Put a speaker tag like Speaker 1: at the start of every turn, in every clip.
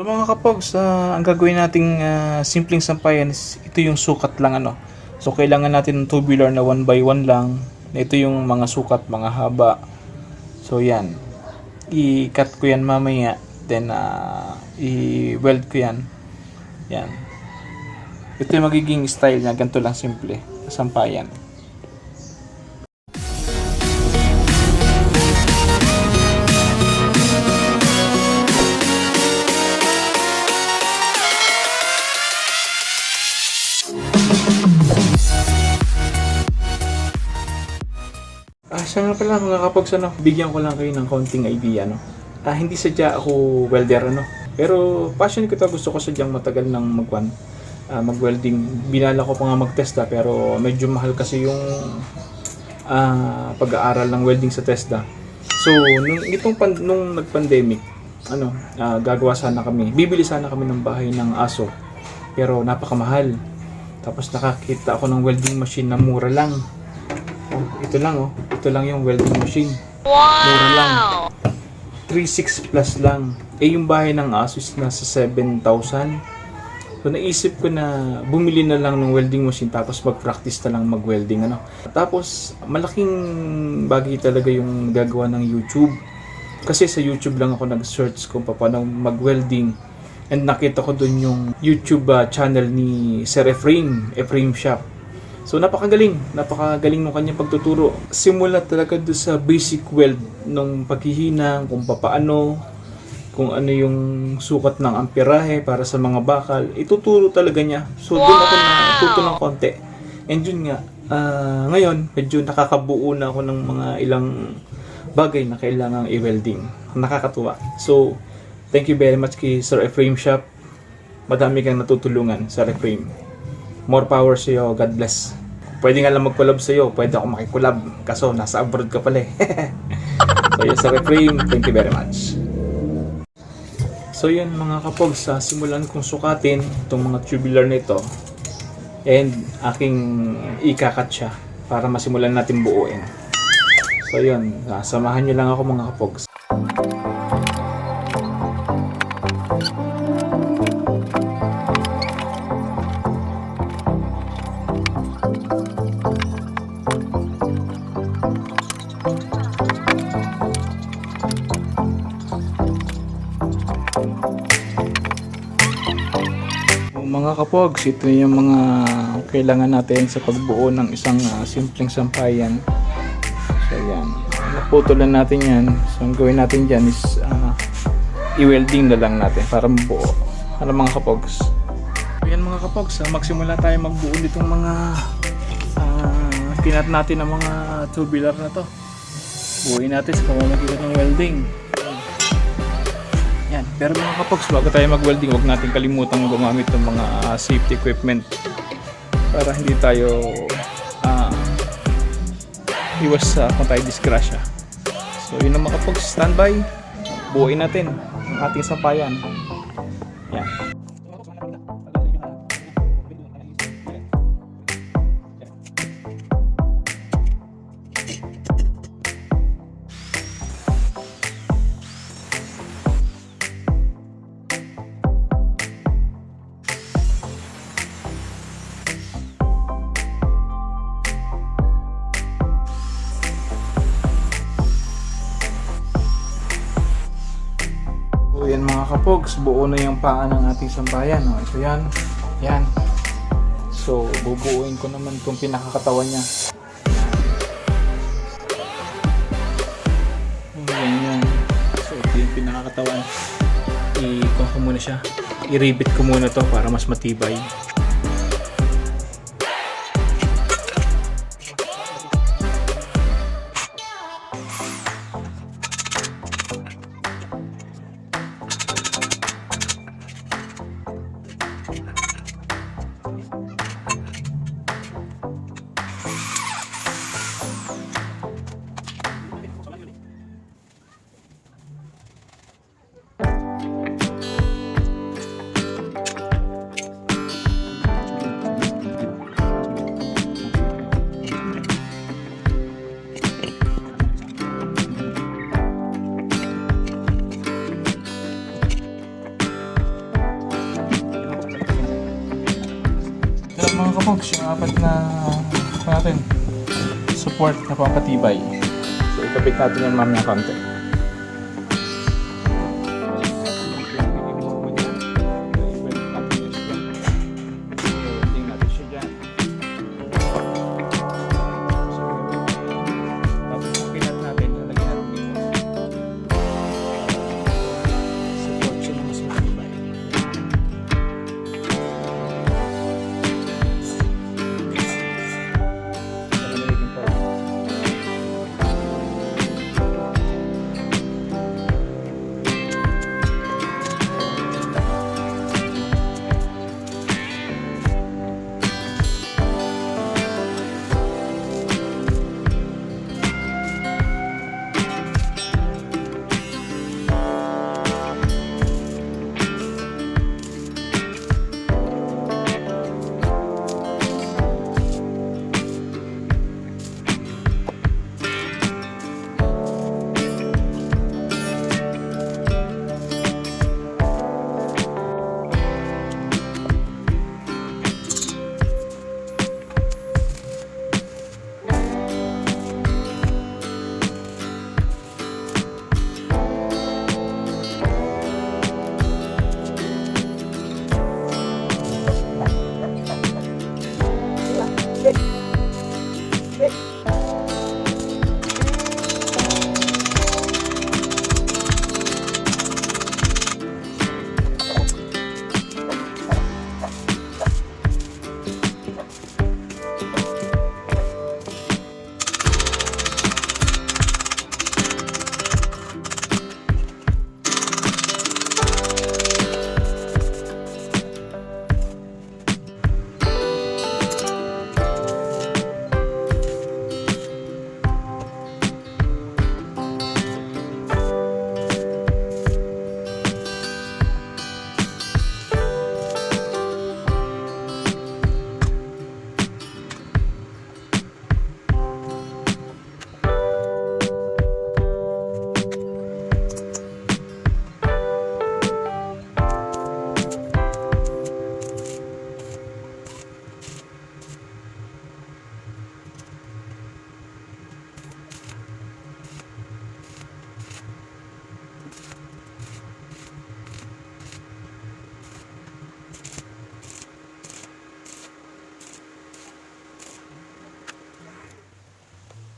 Speaker 1: So mga kapogs, ah, ang gagawin nating ah, simpleng sampayan is ito yung sukat lang ano. So kailangan natin ng tubular na 1 by 1 lang. Ito yung mga sukat, mga haba. So yan. I-cut ko yan mamaya. Then ah, i-weld ko yan. Yan. Ito yung magiging style niya. Ganito lang simple. Sampayan. Siya nga pala mga kapogs, ano, bigyan ko lang kayo ng konting idea, no. Ah, hindi sadya ako welder, ano. Pero passion ko to, gusto ko sadyang matagal nang magwan, ah, mag-welding. Binala ko pa nga mag-testa, pero medyo mahal kasi yung ah, pag-aaral ng welding sa TESDA. So, nung itong pan, nung nag-pandemic, ano, ah, gagawa sana kami. Bibili sana kami ng bahay ng aso. Pero napakamahal. Tapos nakakita ako ng welding machine na mura lang. Oh, ito lang oh. Ito lang yung welding machine. Mura lang. 3.6 plus lang. Eh yung bahay ng Asus nasa 7,000. So naisip ko na bumili na lang ng welding machine tapos mag-practice na lang mag-welding ano. Tapos malaking bagay talaga yung gagawa ng YouTube. Kasi sa YouTube lang ako nag-search kung paano mag-welding. And nakita ko dun yung YouTube ah, channel ni Sir Efraim, Efraim Shop. So napakagaling, napakagaling ng kanyang pagtuturo. Simula talaga doon sa basic weld nung paghihinang, kung papaano, kung ano yung sukat ng amperahe para sa mga bakal, ituturo talaga niya. So doon ako natuto ng konti. And yun nga, ah, ngayon medyo nakakabuo na ako ng mga ilang bagay na kailangang i-welding. Nakakatuwa. So, thank you very much kay Sir Efraim Shop. Madami kang natutulungan, Sir Efraim. More power sa iyo. God bless. Pwede nga lang mag-collab sa iyo. Pwede ako makikolab. Kaso, nasa abroad ka pala eh. so, yun, Sir Efraim, thank you very much. So, yun mga kapog, sa simulan kong sukatin itong mga tubular nito and aking ikakat siya para masimulan natin buuin. So, yun, ah, samahan nyo lang ako mga kapogs. Mga kapogs, ito yung mga kailangan natin sa pagbuo ng isang ah, simpleng sampayan. So yan, naputulan natin yan. So ang gawin natin dyan is ah, i-welding na lang natin para mabuo. Ano mga kapogs? Yan mga kapogs, ah, magsimula tayo magbuo nitong mga uh, pinat natin ng mga tubular na to. Buuin natin sa pamamagitan ng welding. Pero mga kapogs, bago tayo mag-welding, huwag natin kalimutan gumamit ng mga ah, safety equipment para hindi tayo ah, iwas sa kung tayo disgrasya. So yun ang mga kapogs, standby. Buuin natin ang ating sampayan. Yan. Buo na yung paa ng ating sambayan. No? Ito yan. Yan. So bubuuin ko naman itong pinakakatawan niya. Yan. Yan. So ito yung pinakakatawan. I-con ko muna siya. I-rivet ko muna to para mas matibay. Mga kapogs, yung apat na natin, support na pampatibay. So ikabit natin yan mamaya konti.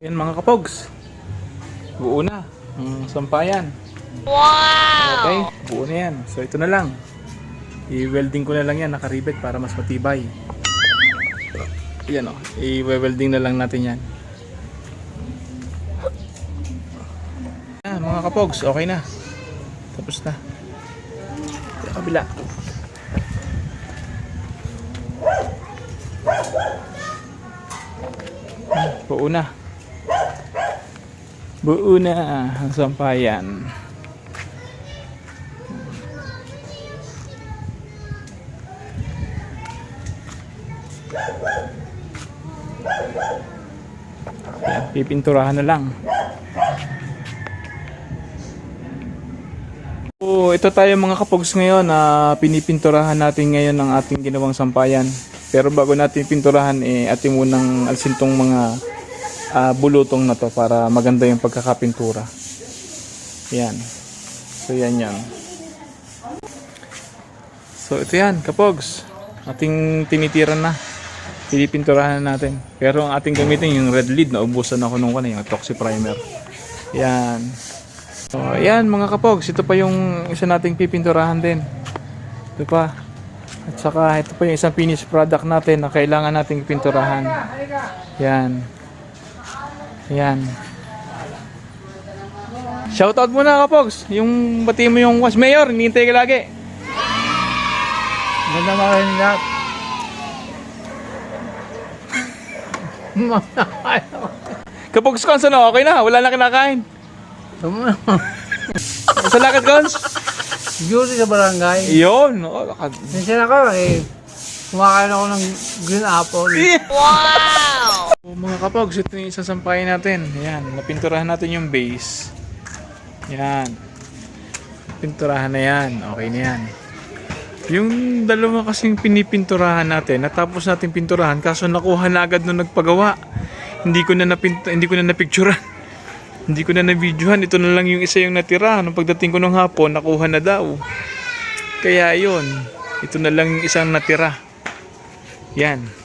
Speaker 1: Yan mga kapogs. Buo na. Ang sampayan. Wow! Okay, buo na yan. So ito na lang. I-welding ko na lang yan, nakaribet para mas matibay. Yan o, i-welding na lang natin yan. Yan mga kapogs, okay na. Tapos na. Sa kabila. Buo na. Buo na ang sampayan. Yan, pipinturahan na lang. So, ito tayo mga kapogs ngayon na pinipinturahan natin ngayon ang ating ginawang sampayan. Pero bago natin pinturahan, eh, ating munang alsin tong mga ah, bulutong na to para maganda yung pagkakapintura. Yan. So yan yan. So ito yan, kapogs. Ating tinitiran na. Pinipinturahan na natin. Pero ang ating gamitin yung red lead na ubusan ako nung kanina, yung toxic primer. Yan. So yan mga kapogs, ito pa yung isa nating pipinturahan din. Ito pa. At saka ito pa yung isang finished product natin na kailangan nating pinturahan. Yan. Yan. Shoutout muna kapogs. Yung bati mo yung was mayor, hinihintay ka lagi.
Speaker 2: Ganda mga rin lahat.
Speaker 1: Kapogs Cons, ano? Okay na, wala na kinakain. Sa lakad Cons?
Speaker 2: Duty sa barangay.
Speaker 1: Yun. Oh, lakad.
Speaker 2: Minsan ako eh, kumakain ako ng green apple.
Speaker 1: Oh, mga kapogs, ito yung isang sampayan natin. Yan, napinturahan natin yung base. Yan. Pinturahan na yan. Okay na yan. Yung dalawa kasing pinipinturahan natin, natapos natin pinturahan kaso nakuha na agad nung nagpagawa. Hindi ko na napint hindi ko na napicturean. hindi ko na na-videohan. Ito na lang yung isa yung natira. Nung pagdating ko ng hapon, nakuha na daw. Kaya yun, ito na lang yung isang natira. Yan.